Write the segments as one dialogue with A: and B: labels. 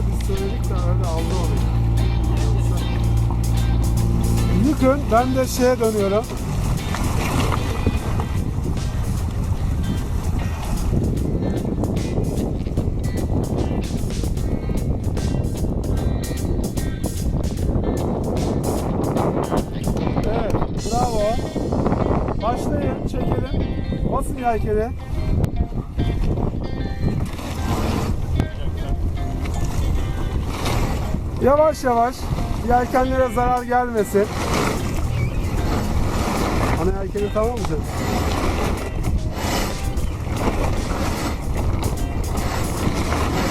A: da biz söyledik de aldı onu. Yıkın ben de şeye dönüyorum. Evet, bravo. Başlayın, çekelim. Basın yelkeni. Yavaş yavaş, yelkenlere zarar gelmesin. Ana yelkeni tamam mı canım?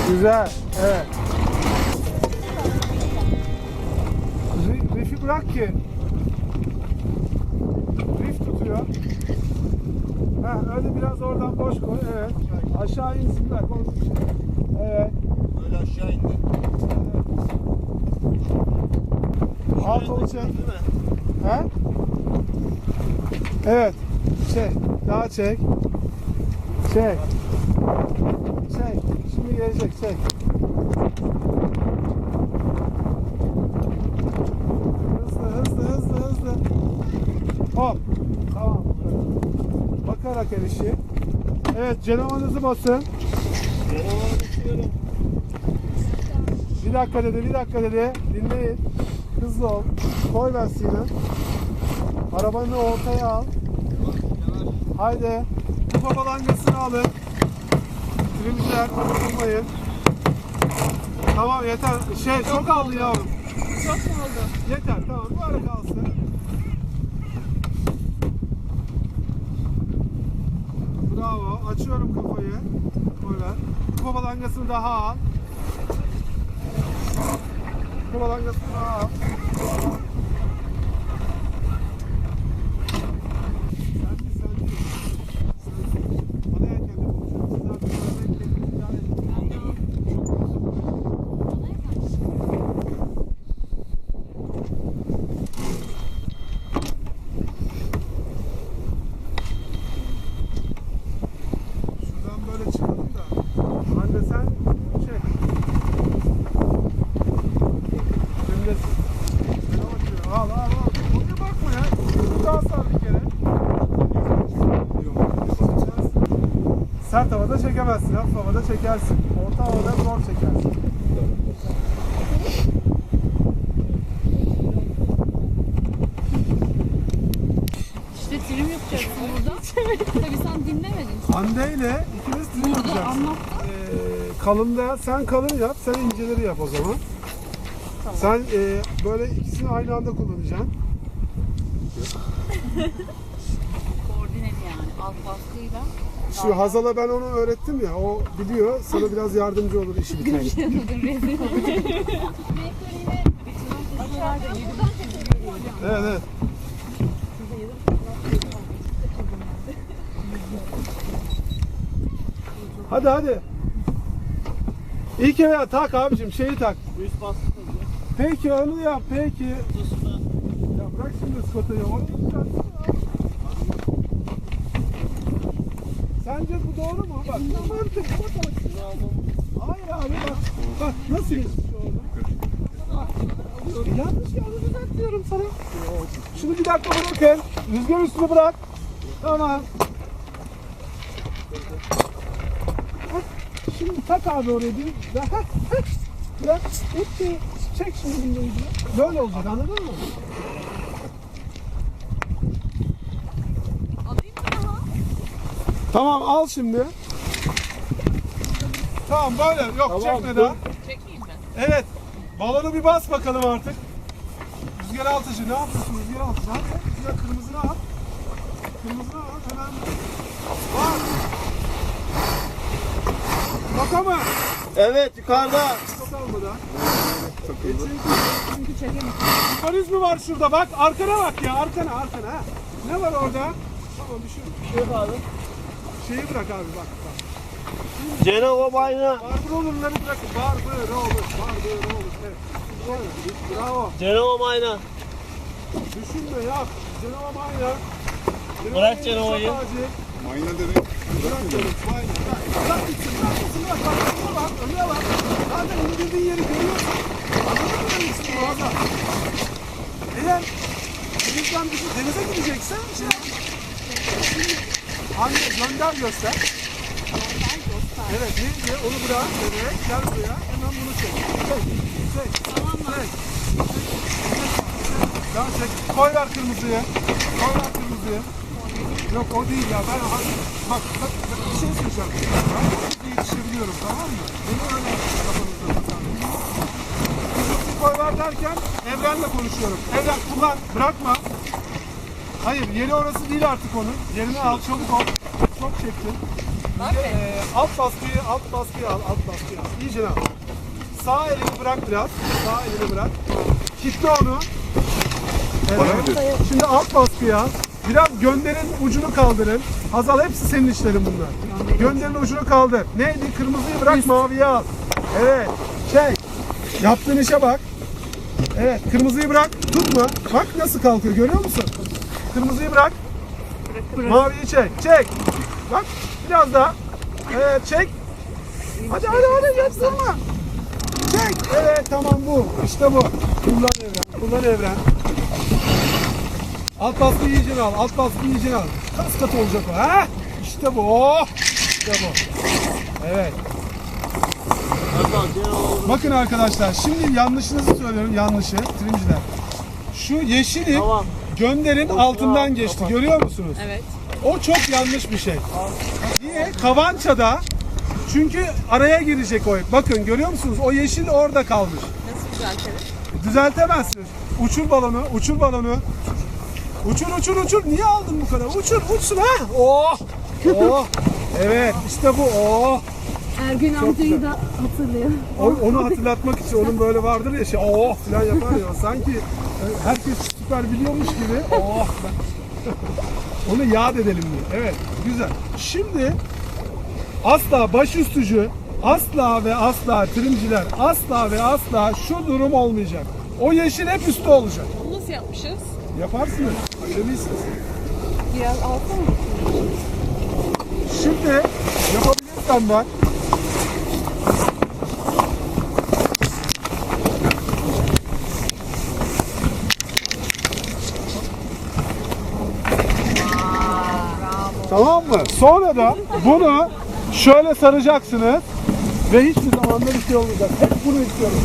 A: Güzel, evet. Ri- Rifi bırak ki. Rif tutuyor. Ha, öyle biraz oradan boş koy, evet. Aşağı insinler. Evet.
B: Böyle aşağı indi.
A: Alt.
B: Değil mi?
A: He? Evet. Çek. Daha çek. Çek. Çek. Şimdi gelecek. Çek. Hızlı hızlı hızlı hızlı. Hop. Tamam. Bakarak erişi. Evet canavarınızı basın.
B: Canavar düşüyorum.
A: Bir dakika dedi, bir dakika dedi. Dinleyin. Hızlı ol. Koy lastiğini. Arabanı ortaya al. Haydi. Kupa balangasını alın. Trimciler unutmayın. Tamam yeter. Şey çok, aldı yavrum.
C: Çok oldu?
A: Yeter tamam bu ara kalsın. Bravo. Açıyorum kafayı. Böyle. Kupa balangasını daha al. Kupa balangasını daha al. Sen de sen de. Sen de. Bana yelkenle konuşuyorum. Siz zaten bana bekleyin. Rica ederim. Şuradan böyle çıkalım da. Anne sen çek. Öndesin. Şuna bakıyor. Al al al. Oraya bakma ya. Bir daha sar bir kere. Sert havada çekemezsin. Hafif havada çekersin. Orta havada zor çekersin.
C: İşte trim yapacaksın burada. Tabii sen dinlemedin.
A: Hande ile ikiniz dizi
C: Burada
A: yapacaksınız.
C: anlattım.
A: Ee, kalında sen kalın yap, sen inceleri yap o zaman. Sen e, böyle ikisini aynı anda kullanacaksın.
C: Koordineli yani. Alt baskıyla.
A: Şu Hazal'a ben onu öğrettim ya, o biliyor. Sana biraz yardımcı olur işi
C: rezil
A: Evet evet. Hadi hadi. İlk kere tak abicim şeyi tak.
B: Üst bastı.
A: Peki onu yap peki. Ya bırak şimdi skotayı. Onu tutacaksın ya. Sence bu doğru mu? Bak mantık. Bak bak. Hayır abi bak. Bak nasıl geçmiş orada. Bak. Yanlış yanlış düzeltiyorum sana. Şunu bir dakika bırakın. Rüzgar üstünü bırak. Tamam. Bak, Şimdi tak abi oraya bir. Bırak. Bitti. Çek şimdi bunu. Böyle olacak anladın mı?
C: Alayım mı daha?
A: Tamam al şimdi. Tamam böyle. Yok çekme daha.
C: Çekeyim mi?
A: Evet. Balonu bir bas bakalım artık. Rüzgar altıcı ne yapıyorsun rüzgar altıcı? Hadi rüzgar kırmızını al. Kırmızını al hemen. Bak. Baka mı?
B: Evet yukarıda.
A: Çok almadan.
C: Çünkü çekemem.
A: Valiz mi var şurada bak arkana bak ya arkana arkana ha. Ne var orada? Tamam bir şey yok abi. Şeyi bırak abi bak bak.
B: Cenova bayna.
A: Barbarolurları bırakın. Barbarolur. Barbarolur. Evet. Böyle. Bravo.
B: Cenova bayna.
A: Düşünme yap. Cenova Mayna.
B: Bırak Cenova'yı.
A: Mayna demek. Bırak canım. Mayna. Bırak. Bırak gitsin. Bırak gitsin. Bırak. Bak. Önüne bak. Önüne bak. Zaten indirdiğin yeri görüyorsun. Anladın mı istiyorum orada? Eğer denizden bir denize gideceksen şey yap. Şimdi Anne gönder göster. Evet neydi onu bırak. Evet gel buraya. Hemen bunu çek. Çek. Çek.
C: Tamam mı?
A: Çek. Daha çek. Koy ver kırmızıyı. Koy ver kırmızıyı. Yok o değil ya. Ben bak, bak, bak bir şey söyleyeceğim. Ben iyi yetişebiliyorum tamam mı? Beni öyle kafanızda tutarım. Kırmızıyı koy ver derken Evren'le konuşuyorum. Evren kullan. Bırakma. Hayır yeri orası değil artık onun. Yerini al çabuk ol. Çok çektin. Bir de, e, alt baskıyı alt baskıyı al. Alt baskıyı al. İyice al. Sağ elini bırak biraz. Sağ elini bırak. Kitle onu. Evet. Şimdi alt baskıyı al. Biraz gönderin ucunu kaldırın. Hazal hepsi senin işlerin bunlar. Gönderin ucunu kaldır. Neydi? Kırmızıyı bırak maviyi al. Evet. Çek. Yaptığın işe bak. Evet. Kırmızıyı bırak. Tutma. Bak nasıl kalkıyor görüyor musun? Kırmızıyı bırak. Maviyi çek. Çek. Bak biraz daha. Evet çek. Hadi hadi hadi yapsana. Çek. Evet tamam bu. İşte bu. Kullan evren. Kullan evren. Alt baskıyı iyice al. Alt baskıyı iyice al. Kas kat olacak o. Ha? İşte bu. İşte bu. Evet. Bakın arkadaşlar şimdi yanlışınızı söylüyorum yanlışı trimciler. Şu yeşili
B: Tamam.
A: Gönderin altından geçti görüyor musunuz?
C: Evet.
A: O çok yanlış bir şey. Niye? Kavançada çünkü araya girecek o. Bakın görüyor musunuz? O yeşil orada kalmış.
C: Nasıl düzeltelim?
A: Düzeltemezsiniz. Uçur balonu, uçur balonu. Uçur uçur uçur. Niye aldın bu kadar? Uçur uçsun ha. Oh. Oh. Evet işte bu. Oh.
C: Ergün amcayı da hatırlıyor.
A: O- onu hatırlatmak için onun böyle vardır ya şey oh falan yapar ya. Sanki herkes süper biliyormuş gibi. Oh. onu yad edelim diye. Evet güzel. Şimdi asla baş üstücü asla ve asla trimciler asla ve asla şu durum olmayacak. O yeşil hep üstte olacak.
C: Nasıl yapmışız?
A: Yaparsınız. Öyle değilsiniz.
C: Biraz alta mı?
A: Şimdi yapabilirsen ben Tamam mı? Sonra da bunu şöyle saracaksınız ve hiçbir zaman da bir şey olmayacak. Hep bunu istiyorum.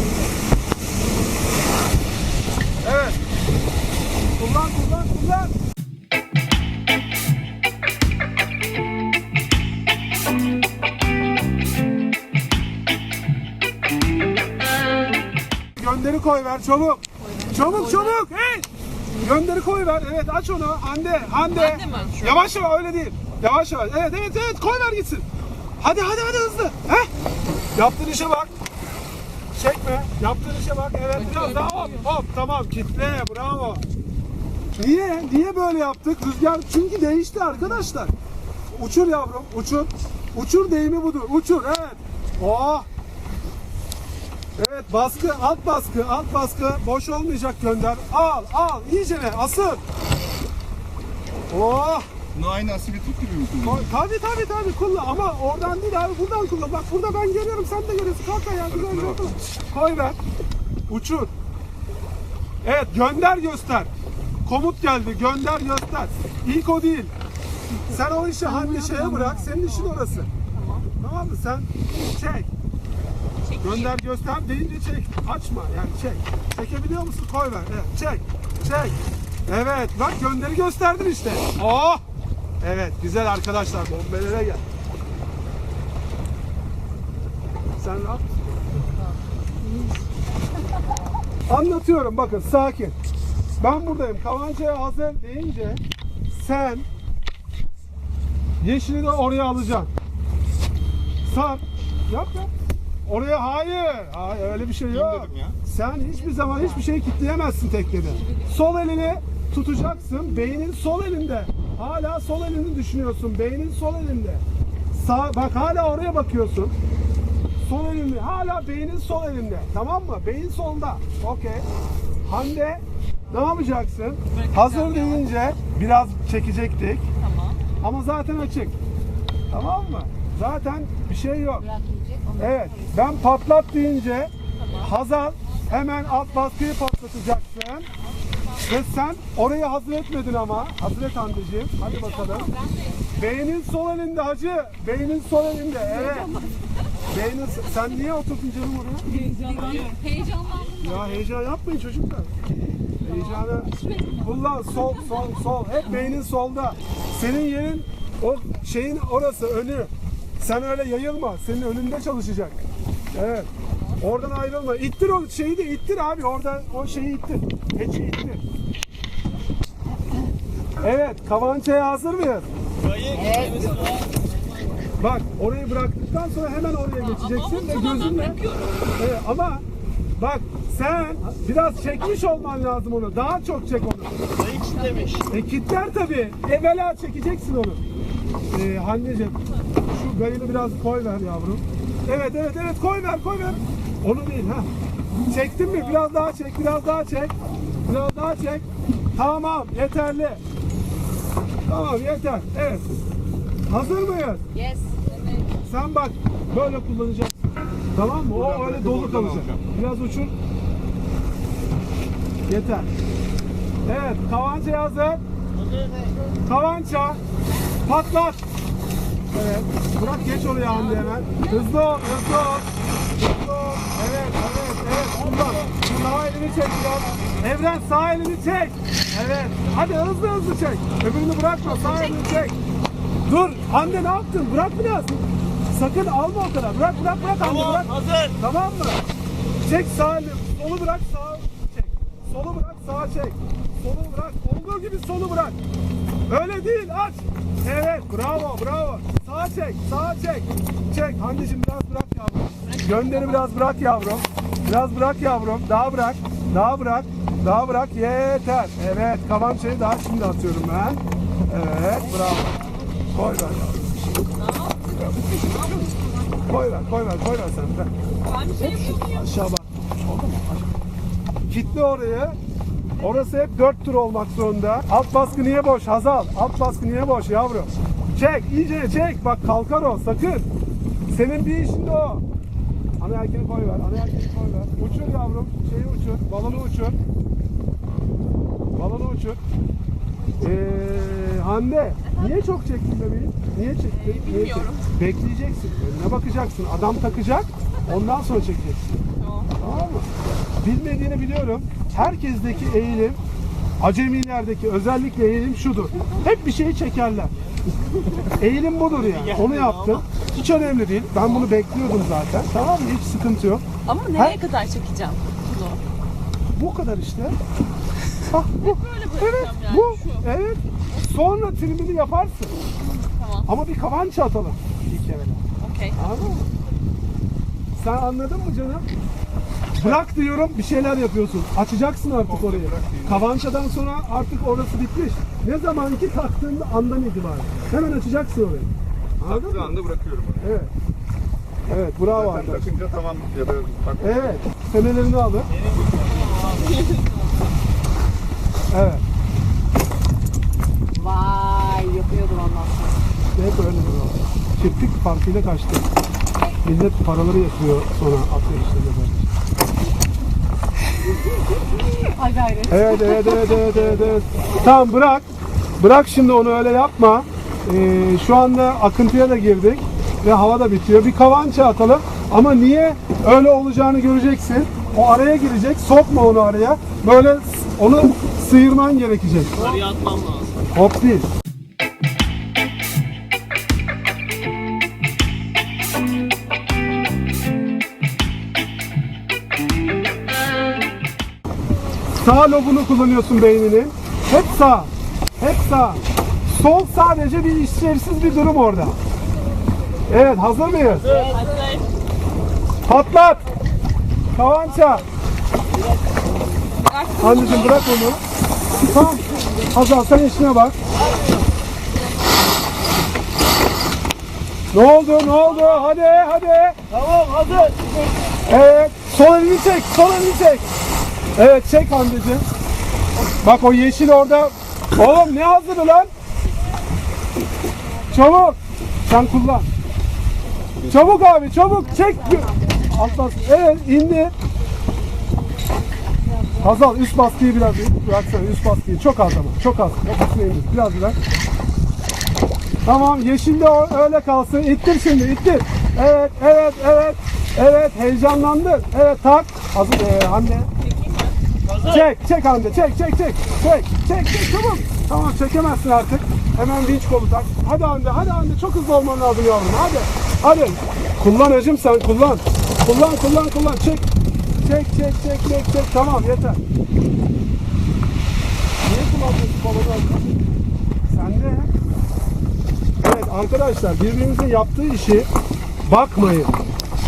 A: Evet. Kullan kullan kullan. Gönderi koy ver çabuk. Çabuk çabuk. Hey! Gönderi koy ver. Evet aç onu. Hande, Hande.
C: Hande mi?
A: Yavaş yavaş öyle değil. Yavaş yavaş. Evet evet evet koy ver gitsin. Hadi hadi hadi hızlı. Heh. Yaptığın işe bak. Çekme. Yaptığın işe bak. Evet biraz daha hop hop. Tamam kitle. Bravo. Niye? Niye böyle yaptık? Rüzgar çünkü değişti arkadaşlar. Uçur yavrum. Uçur. Uçur deyimi budur. Uçur. Evet. Oh. Evet baskı, alt baskı, alt baskı. Boş olmayacak gönder. Al, al. İyice ne? Asıl. Oh.
D: Bunu aynı asili tut gibi mi kullanıyorsun?
A: Tabii tabii tabii kullan ama oradan değil abi buradan kullan. Bak burada ben görüyorum sen de görüyorsun. Kalk ayağa güzel kullan. Koy ver. Uçur. Evet gönder göster. Komut geldi gönder göster. İlk o değil. Sen o işi hangi şeye bırak senin işin orası. Tamam mı sen çek. Gönder göster deyince çek. Açma yani çek. Çekebiliyor musun? Koy ver. Evet çek. Çek. Evet bak gönderi gösterdin işte. Oh. Evet güzel arkadaşlar bombelere gel. Sen rahat mısın? Anlatıyorum bakın sakin. Ben buradayım. Kavancaya hazır deyince sen yeşili de oraya alacaksın. Sar. Yap yap. Oraya hayır. Hayır öyle bir şey yok.
D: ya.
A: Sen hiçbir zaman hiçbir şey kitleyemezsin teknede. Sol elini tutacaksın. Beynin sol elinde. Hala sol elini düşünüyorsun. Beynin sol elinde. Sağ, bak hala oraya bakıyorsun. Sol elinde. Hala beynin sol elinde. Tamam mı? Beyin solda. Okey. Hande ne yapacaksın? Hazır deyince biraz çekecektik.
C: Tamam.
A: Ama zaten açık. Tamam mı? Zaten bir şey yok. Evet. Ben patlat deyince Hazal hemen alt baskıyı patlatacaksın. Ve sen orayı hazır etmedin ama. Hazır et Hande'ciğim. Hadi bakalım. Beynin sol elinde hacı. Beynin sol elinde. Evet. Beynin, sen niye oturdun canım oraya?
C: Heyecanlandım.
A: Ya heyecan yapmayın çocuklar. Heyecanı kullan sol sol sol. Hep beynin solda. Senin yerin o şeyin orası önü. Sen öyle yayılma. Senin önünde çalışacak. Evet. Oradan ayrılma. İttir o şeyi de ittir abi. Oradan o şeyi ittir. Keçi ittir. Evet. Kavançaya hazır mıyız?
B: Kayık.
A: Bak orayı bıraktıktan sonra hemen oraya geçeceksin ve gözünle. Evet, ama bak sen biraz çekmiş olman lazım onu. Daha çok çek onu.
B: Kayık demiş.
A: E kitler tabii. Evvela çekeceksin onu. Ee, Hanneciğim şu gayını biraz koy ver yavrum. Evet evet evet koy ver koy ver. Onu değil ha. Çektin mi? Biraz daha çek, biraz daha çek. Biraz daha çek. Tamam, yeterli. Tamam, yeter. Evet. Hazır mıyız?
C: Yes.
A: Sen bak böyle kullanacaksın. Tamam mı? O öyle dolu kalacak. Biraz uçur. Yeter. Evet, kavança hazır. Kavança. Patlat. Evet. Bırak geç oraya Hande hemen. Hızlı ol, hızlı ol. Hızlı ol. Evet, evet, evet. Kullan. Sağ elini çek biraz. Evren sağ elini çek. Evet. Hadi hızlı hızlı çek. Öbürünü bırakma. Sağ elini çek. Dur. Hande ne yaptın? Bırak biraz. Sakın alma o kadar. Bırak bırak bırak Hande
B: Tamam
A: bırak.
B: hazır.
A: Tamam mı? Çek sağ elini. Solu bırak sağ çek. Solu bırak sağa çek. Solu bırak. Olduğu gibi solu bırak. Öyle değil aç. Evet bravo bravo. Sağa çek sağa çek. Çek. Handeciğim biraz bırak yavrum. Gönderi biraz bırak yavrum. Biraz bırak yavrum. Daha bırak. Daha bırak. Daha bırak. Yeter. Evet kavançayı daha şimdi atıyorum ben. Evet bravo. Koy ver yavrum. Koy ver koy ver koy ver sen
C: bir şey?
A: Aşağı bak. Oldu mu? Aşağı. Kitle orayı. Orası hep dört tur olmak zorunda. Alt baskı niye boş Hazal? Alt baskı niye boş yavrum? Çek, iyice çek. Bak kalkar o sakın. Senin bir işin de o. Ana yelkeni koy ver. Ana yelkeni koy ver. Uçur yavrum. Şeyi uçur. Balonu uçur. Balonu uçur. Ee, Hande, niye çok çektin bebeğim? Niye çektin? Niye
C: bilmiyorum.
A: çektin? Bekleyeceksin. Önüne bakacaksın. Adam takacak. Ondan sonra çekeceksin.
C: Tamam.
A: Tamam mı? Bilmediğini biliyorum. Herkesteki eğilim, acemilerdeki özellikle eğilim şudur. Hep bir şeyi çekerler. eğilim budur yani. Onu yaptım. Hiç önemli değil. Ben bunu bekliyordum zaten. Tamam mı? Hiç sıkıntı yok.
C: Ama nereye kadar çekeceğim? Kilo.
A: Bu kadar işte. Bak bu.
C: Böyle
A: Evet,
C: bırakacağım yani.
A: bu.
C: Şu.
A: Evet. Sonra trimini yaparsın.
C: Tamam.
A: Ama bir kavança atalım ilk evvela.
C: Okey.
A: Anladın mı? Sen anladın mı canım? Bırak diyorum bir şeyler yapıyorsun. Açacaksın artık orayı. Kavançadan sonra artık orası bitmiş. Ne zaman ki taktığında andan itibaren. Hemen açacaksın orayı. Anladın
D: Şu
A: mı?
D: anda bırakıyorum.
A: Evet. Evet bravo
D: Zaten
A: arkadaş.
D: takınca tamam ya da bak
A: Evet. Senelerini alır. Evet.
C: Vay yapıyordum ondan sonra.
A: Hep öyle bir Çiftlik farkıyla kaçtı. Millet paraları yatıyor sonra atıyor işte böyle.
C: Ay gayret.
A: Evet, evet, evet, evet, evet, evet. Tamam bırak. Bırak şimdi onu öyle yapma. Ee, şu anda akıntıya da girdik ve hava da bitiyor. Bir kavança atalım. Ama niye öyle olacağını göreceksin. O araya girecek. Sokma onu araya. Böyle onu sıyırman gerekecek.
B: Yukarıya atmam lazım.
A: Hop değil. Sağ lobunu kullanıyorsun beyninin. Hep sağ. Hep sağ. Sol sadece bir işlevsiz bir durum orada. Evet hazır mıyız?
C: Hazır.
A: Patlat. Kavança. Anneciğim bırak onu. Tamam. Hazal sen işine bak. Ne oldu? Ne oldu? Hadi hadi.
B: Tamam hazır.
A: Evet. Sol elini çek. Sol elini çek. Evet çek Hande'ciğim. Bak o yeşil orada. Oğlum ne hazırı lan? Çabuk. Sen kullan. Çabuk abi çabuk. Çek. Alt baskı. Evet indi. Hazal üst baskıyı biraz bıraksana. Üst baskıyı. Çok az ama çok az. Kafasına indir. Biraz bırak. Tamam yeşil de öyle kalsın. İttir şimdi ittir. Evet evet evet. Evet heyecanlandın evet tak. Hazır ee, Hande. Çek çek Hande. Çek çek çek. Çek çek çek. Çabuk. Tamam çekemezsin artık Hemen vinç kolu tak Hadi Hande hadi Hande çok hızlı olman lazım yavrum hadi Hadi Kullan hacım sen kullan Kullan kullan kullan çek Çek çek çek çek çek tamam yeter Niye kullanmıyorsun hacım? Sen de Evet arkadaşlar birbirinizin yaptığı işi bakmayın.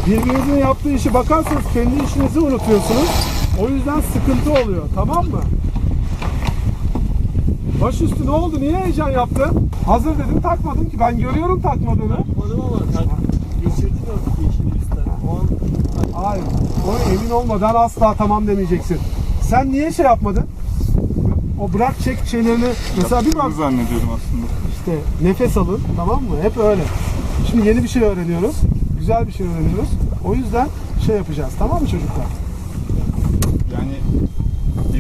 A: Birbirinizin yaptığı işi bakarsanız kendi işinizi unutuyorsunuz. O yüzden sıkıntı oluyor. Tamam mı? Başüstü ne oldu? Niye heyecan yaptın? Hazır dedim takmadın ki. Ben görüyorum takmadığını.
B: Bakmadım ama tak. Geçirdim ya yeşili üstten. O an
A: Hayır. O emin olmadan asla tamam demeyeceksin. Sen niye şey yapmadın? O bırak çek şeylerini. Mesela bir bak
D: zannediyorum aslında.
A: İşte nefes alın tamam mı? Hep öyle. Şimdi yeni bir şey öğreniyoruz. Güzel bir şey öğreniyoruz. O yüzden şey yapacağız tamam mı çocuklar?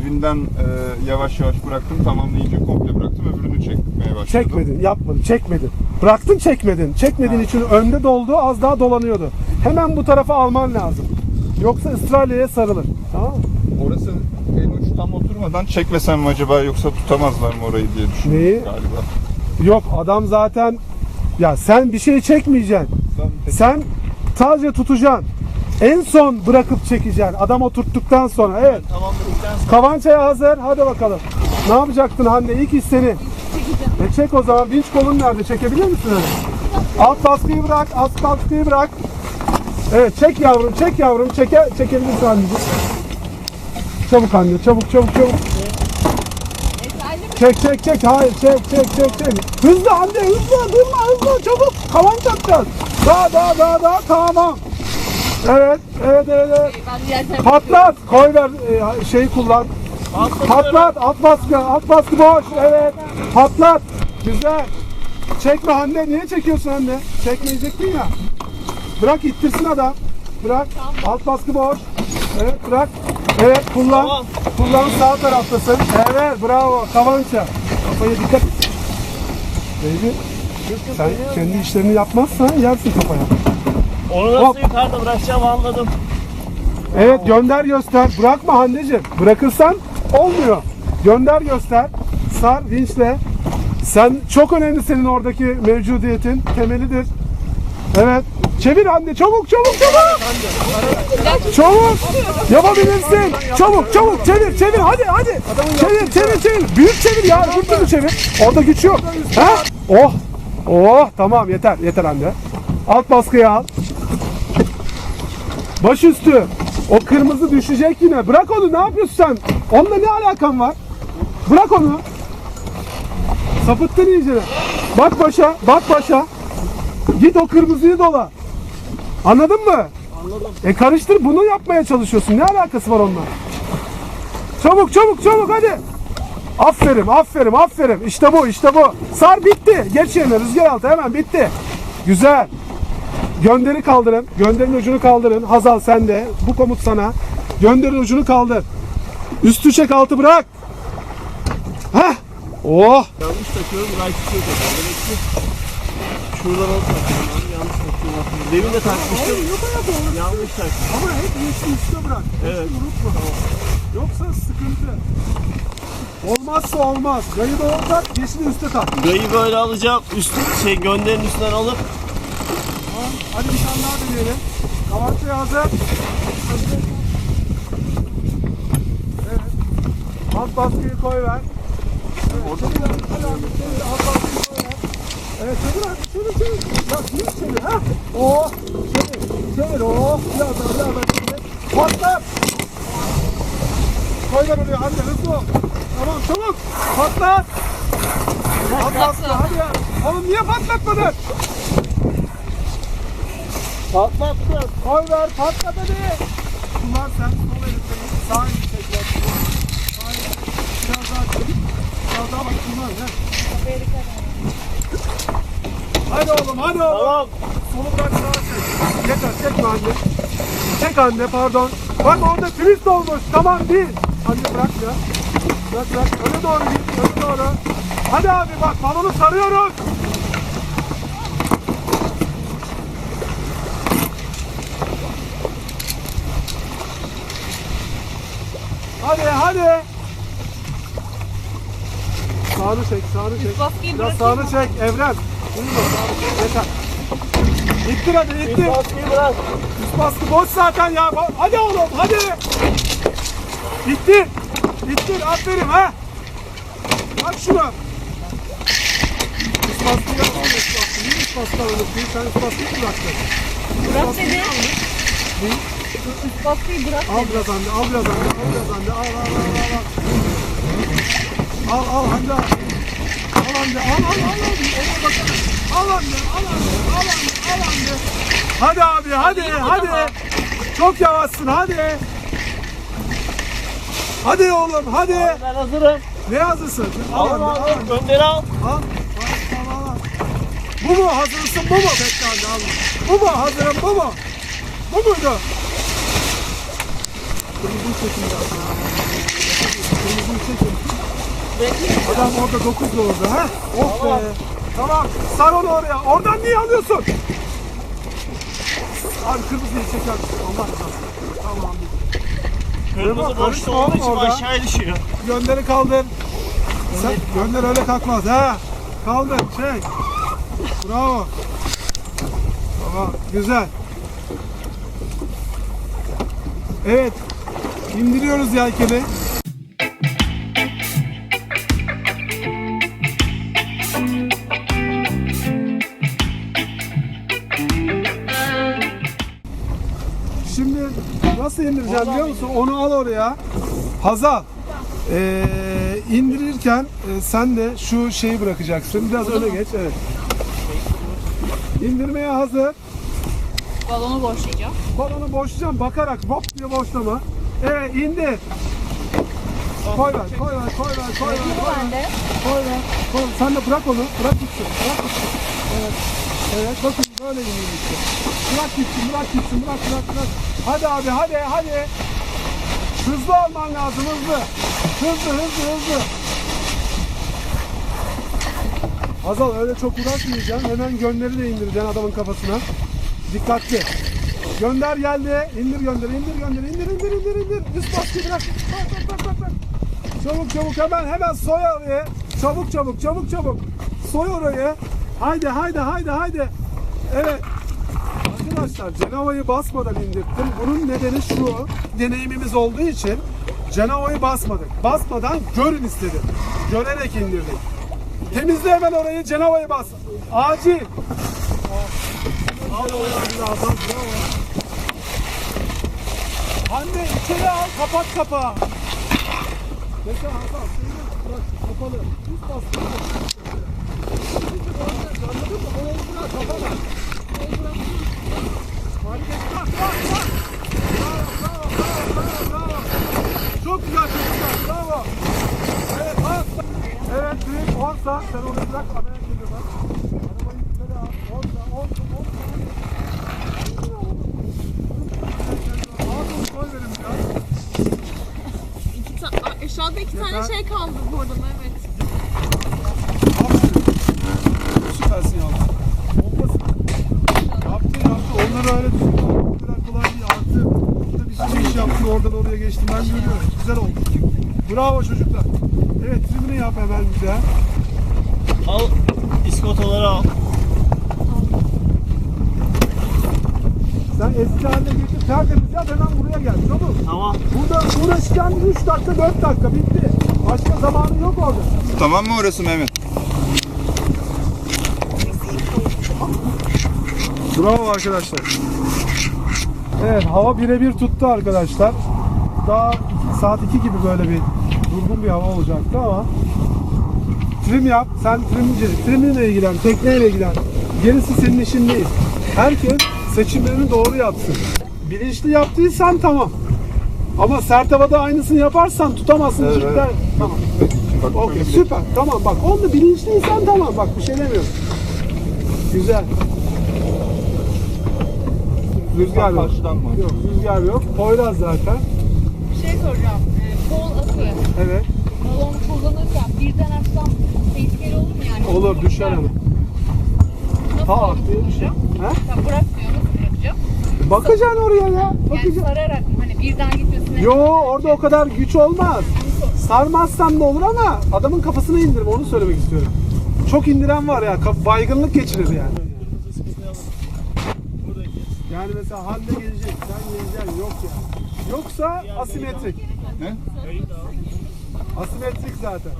D: Yani birinden e, yavaş yavaş bıraktım tamamlayınca komple bıraktım öbürünü çekmeye başladım.
A: Çekmedin, yapmadın, çekmedin. Bıraktın çekmedin. Çekmediğin için önde doldu, az daha dolanıyordu. Hemen bu tarafa alman lazım. Yoksa ıstralyeye sarılır. Tamam mı?
D: Orası en uç tam oturmadan çekmesem mi acaba yoksa tutamazlar mı orayı diye düşündüm
A: Neyi?
D: galiba.
A: Yok adam zaten ya sen bir şey çekmeyeceksin.
D: Ben
A: Sen sadece tutacaksın. En son bırakıp çekeceksin. Adam oturttuktan sonra. Evet.
B: tamam dedikten sonra
A: Kavançaya hazır. Hadi bakalım. Ne yapacaktın Hande? İlk iş senin. E çek o zaman. Vinç kolun nerede? Çekebilir misin öyle? Alt baskıyı bırak. Alt baskıyı bırak. Evet çek yavrum. Çek yavrum. Çeke, çekebilirsin anneciğim. Çabuk anne. Çabuk çabuk çabuk. Çek çek çek. Hayır çek çek çek çek. Hızlı anne hızlı. Durma hızlı. Çabuk. Kavanç atacağız. Daha daha daha daha. Tamam. Evet. Evet evet evet. Patlat. Koy ver e, şeyi kullan. Patlat. Alt baskı. Alt baskı boş. Evet. Patlat. Güzel. Çekme Hande. Niye çekiyorsun Hande? Çekmeyecektin ya. Bırak ittirsin adam. Bırak. Alt baskı boş. Evet bırak. Evet kullan. Kullan sağ taraftasın. Evet bravo. Kavança. Kafaya dikkat. Baby. Sen kendi işlerini yapmazsan yersin kafaya.
B: Onu nasıl
A: Hop.
B: yukarıda bırakacağım anladım.
A: Evet gönder göster. Bırakma Hande'cim. Bırakırsan olmuyor. Gönder göster. Sar vinçle. Sen çok önemli senin oradaki mevcudiyetin. Temelidir. Evet. Çevir Hande. Çabuk çabuk çabuk. Çabuk. Yapabilirsin. Çabuk çabuk çevir çevir. Hadi hadi. Çevir çevir çevir. Büyük çevir ya. Öbür türlü çevir. Orada güç yok. Ha? Oh. Oh tamam yeter yeter Hande. Alt baskıyı al. Başüstü. O kırmızı düşecek yine. Bırak onu ne yapıyorsun sen? Onunla ne alakan var? Bırak onu. Sapıttın iyice. Bak başa, bak başa. Git o kırmızıyı dola. Anladın mı?
B: Anladım.
A: E karıştır bunu yapmaya çalışıyorsun. Ne alakası var onunla? Çabuk çabuk çabuk hadi. Aferin aferin aferin. İşte bu işte bu. Sar bitti. Geç yerine rüzgar altı hemen bitti. Güzel. Gönderi kaldırın. Gönderin ucunu kaldırın. Hazal sen de. Bu komut sana. Gönderin ucunu kaldır. Üstü çek altı bırak. Heh. Oh.
B: Yanlış takıyorum right tutuyor tekrar. Demek ki şuradan alıp takıyorum. ben. Yanlış takıyorum aslında. Demin de takmıştım. Yanlış taktım.
A: Ama hep yeşil üstte bırak.
B: Evet.
A: Unutma. Yoksa sıkıntı. Olmazsa olmaz. Gayı doğru tak, yeşili üstte tak.
B: Gayı böyle alacağım. Üstü şey gönderin üstünden alıp
A: Tamam. Hadi bir tane daha deneyelim. Kavançaya hazır. Hazır. Evet. Alt baskıyı koy ver. Evet, çevir abi, hadi abi, çevir. Alt baskıyı koy ver. Evet, çevir abi, çevir, çevir. Ya büyük çevir, ha? Oh, çevir, çevir, oh. Biraz daha, biraz daha çevir. Patlat. koy ver oraya hadi hızlı ol. Tamam çabuk. Patlat. Patlattı hadi ya. Oğlum niye patlatmadın?
B: Patlattın.
A: Koy ver patlat hadi. Kullan sen sol elini sağ elini tekrar. Sağ elini. Biraz daha çek. Biraz daha bak kullan. ha. Hadi oğlum hadi oğlum.
B: Tamam.
A: Solu bırak sağa çek. Yeter çekme anne. Çek anne pardon. Bak orada twist olmuş. Tamam değil. Anne bırak ya. Bırak bırak. Öne doğru git. Öne doğru. Hadi abi bak balonu sarıyoruz. Hadi hadi. Sağını çek, sağını çek.
C: baskıyı
A: Biraz
C: bırakayım
A: sağını çek. Evren. Uyuma, sağını çek. Yeter. İttir hadi, ittir.
B: Baskıyı bırak.
A: Üst baskı boş zaten ya. Hadi oğlum, hadi. İttir. İttir, aferin ha. Bak şuna. Üst baskıyı al, üst baskıyı. Niye üst baskı alıyorsun? Sen üst baskıyı mı bıraktın?
C: Bırak dedi. Üst baskıyı bırak
A: Al biraz anne, al biraz anne, al biraz anne. Al, al, al, al. al. Al, al anne. Al anne, al, al, al. al. Ona bakalım. Al anne, al anne, al anne, al anne. Hadi abi, hadi, hadi. Çok yavaşsın, hadi. Hadi oğlum, hadi.
B: Ben hazırım.
A: Ne hazırsın? Al
B: Al
A: al.
B: Gönderi al.
A: Al. Bu mu? Hazırsın bu mu? Bekle anne, al. Bu mu? Hazırım bu mu? Bu muydu? Kırmızıyı çekin biraz. Kırmızıyı çekin. Adam orada 9 oldu ha? Oh be. Tamam. Sar onu oraya. Oradan niye alıyorsun? Abi kırmızıyı çeker misin? Allah razı olsun. Tamam.
B: Kırmızı boşta olduğu için
A: orada.
B: aşağıya düşüyor.
A: Gönderi kaldır. Sen, gönder öyle kalkmaz ha. Kaldır, çek. Bravo. Tamam, güzel. Evet. İndiriyoruz yelkeni. Şimdi nasıl indireceğim biliyor musun? Onu al oraya. Hazal. Ee, indirirken e, sen de şu şeyi bırakacaksın. Biraz öne geç. Evet. İndirmeye hazır.
C: Balonu boşlayacağım.
A: Balonu boşlayacağım bakarak hop diye boşlama. Evet indi. Koy ver, koy ver, koy ver, koy ver, koy ver. Koy ver, koy ver. Sen de bırak onu, bırak gitsin, bırak gitsin. Evet, evet bakın böyle iniyor işte. Bırak gitsin, bırak gitsin, bırak, bırak, bırak. Hadi abi, hadi, hadi. Hızlı olman lazım, hızlı. Hızlı, hızlı, hızlı. Azal öyle çok uğraşmayacaksın. Hemen gönderi de indireceksin adamın kafasına. Dikkatli. Gönder geldi. İndir gönder, indir gönder, indir, indir, indir, indir. Üst baskıyı bırak. Çabuk çabuk hemen hemen soy orayı. Çabuk çabuk çabuk çabuk. Soy orayı. Haydi haydi haydi haydi. Evet. Arkadaşlar Cenova'yı basmadan indirttim. Bunun nedeni şu. Deneyimimiz olduğu için Cenova'yı basmadık. Basmadan görün istedim. Görerek indirdik. Temizle hemen orayı Cenova'yı bas. Acil. Al oradan birazdan. Bravo. Anne içeri al kapat kapağı. Mesela Hasan seni bırak kapalı. Üst bastı. Anladın mı? O oldu bırak kapalı. O oldu bırak. Et. Bak bak bak. Bravo bravo bravo bravo. Çok güzel çocuklar. Bravo. Evet bas. Evet 10 saat. Sen onu bırak. Araya geliyor bak. Arabayı yukarı al. 10 saat. 10 saat. 10 saat. Ağzını koy verin biraz.
C: İki ta- Aa, aşağıda iki
A: Yeter.
C: tane şey kaldı burada evet.
A: Süpersin yavrum. Olmasın. Yaptı yaptı. Onları öyle düşündüm. Bu kadar kolay değil. Artı burada bir sürü iş yaptın. Oradan oraya geçtin. Ben görüyorum. Güzel oldu. Bravo çocuklar. Evet trimini yap hemen güzel.
B: Al iskotoları al.
A: Sen eski haline getir. Tertemiz yap hemen buraya gel. Çabuk.
B: Tamam.
A: Burada uğraşacağın 3 dakika 4 dakika bitti. Başka zamanı yok orada.
D: Tamam mı orası Mehmet?
A: Bravo arkadaşlar. Evet hava birebir tuttu arkadaşlar. daha saat 2 gibi böyle bir durgun bir hava olacaktı ama trim yap. Sen trimci, triminle ilgilen, tekneyle ilgilen. Gerisi senin işin değil. Herkes seçimlerini doğru yapsın. Bilinçli yaptıysan tamam. Ama sert havada aynısını yaparsan tutamazsın
C: Evet,
A: cidden.
C: evet.
A: Tamam.
C: Bak bir-
A: süper. Tamam bak onda bilinçliysen tamam bak bir şey demiyorum. Güzel. Rüzgar yok.
D: Karşıdan mı?
A: Yok rüzgar yok. Poyraz zaten.
E: Bir şey soracağım. Ee, kol atı.
A: Evet.
E: Balon kullanırken birden açsam tehlikeli olur mu yani?
A: Olur düşer ama.
E: Nasıl
A: Ta diye bir şey. He?
E: Ya nasıl bırakacağım?
A: Bakacaksın oraya ya.
E: Yani
A: Bakacaksın.
E: sararak hani birden gitmesine.
A: Yo orada o kadar güç olmaz. Sarmazsan da olur ama adamın kafasına indirim onu söylemek istiyorum. Çok indiren var ya baygınlık geçirir yani. Yani mesela halde gelecek sen geleceksin yok yani. Yoksa asimetrik.
C: Ne?
A: Asimetrik zaten.